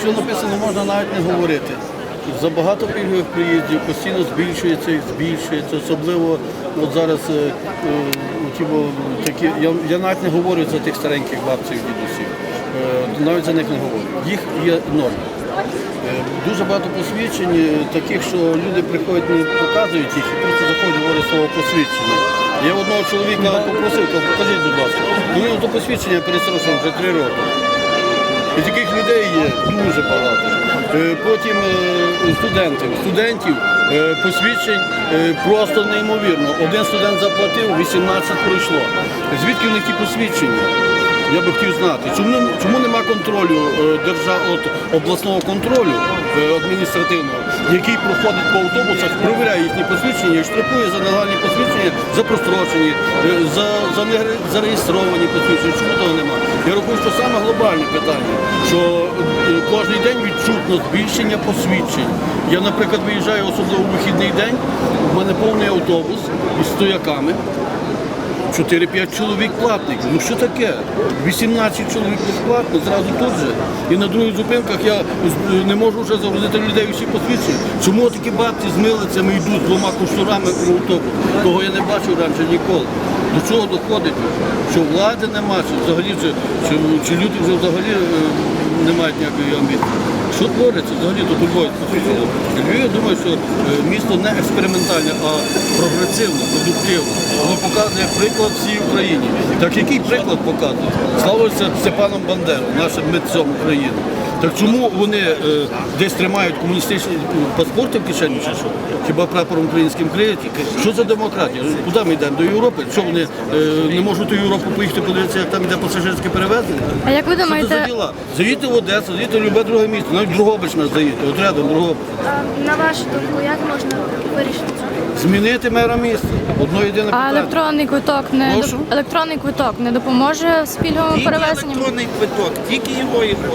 що написано, можна навіть не говорити. Забагато пільгових приїздів постійно збільшується і збільшується. Особливо от зараз е, е, ті, такі, я, я навіть не говорю за тих стареньких бабців дідусів. Е, навіть за них не говорю. Їх є норма. Е, Дуже багато посвідчень, е, таких, що люди приходять, не показують їх, і просто заходять, говорять слово посвідчення. Я одного чоловіка попросив, кажу, покажіть, будь ласка. У до посвідчення перестрочено вже три роки. І таких людей є дуже багато. Е, Потім е, студентів. Студентів е, посвідчень просто неймовірно. Один студент заплатив, 18 пройшло. Звідки в них ті посвідчення? Я би хотів знати, чому, чому нема контролю держав, от, обласного контролю адміністративного, який проходить по автобусах, перевіряє їхні посвідчення і штрафує за нелегальні посвідчення, за прострочені, е, за, за незареєстровані посвідчення. Чому того немає? Я рахую, що саме глобальне питання, що е, кожен день відчутно збільшення посвідчень. Я, наприклад, виїжджаю особливо у вихідний день, у мене повний автобус із стояками. 4-5 чоловік платних. Ну що таке? 18 чоловік безплатно, зразу тут же. І на других зупинках я не можу вже загрузити людей усі посвідчення. Чому такі бабці з милицями йдуть з двома куштурами в автобус? Того я не бачив раніше ніколи. До чого доходить? Що влади нема, чи взагалі чи, чи люди вже взагалі е, не мають ніякої амбіції. Що твориться взагалі тут у Львові? Львів, я думаю, що е, місто не експериментальне, а прогресивне, продуктивне. Воно показує приклад всій Україні. Так який приклад показує? Славився Степаном Бандером, нашим митцем України. Так чому вони е, десь тримають комуністичні е, паспорти в кишені чи що? Хіба прапором українським криють? Що за демократія? Куди ми йдемо? До Європи? Що вони е, не можуть у Європу поїхати подивитися, як там йде пасажирське перевезення? А як ви Що це за думаєте, діла? Заїдьте в Одесу, заїдьте в любе друге місто, навіть Другобич нас заїдьте, от рядом Другобич. А, На вашу думку, як можна вирішити це? Змінити мера міста. Одно єдине а питання. електронний квиток не Прошу? доп- електронний квиток не допоможе з пільговим Тільки перевезенням? електронний квиток, тільки його і хоче.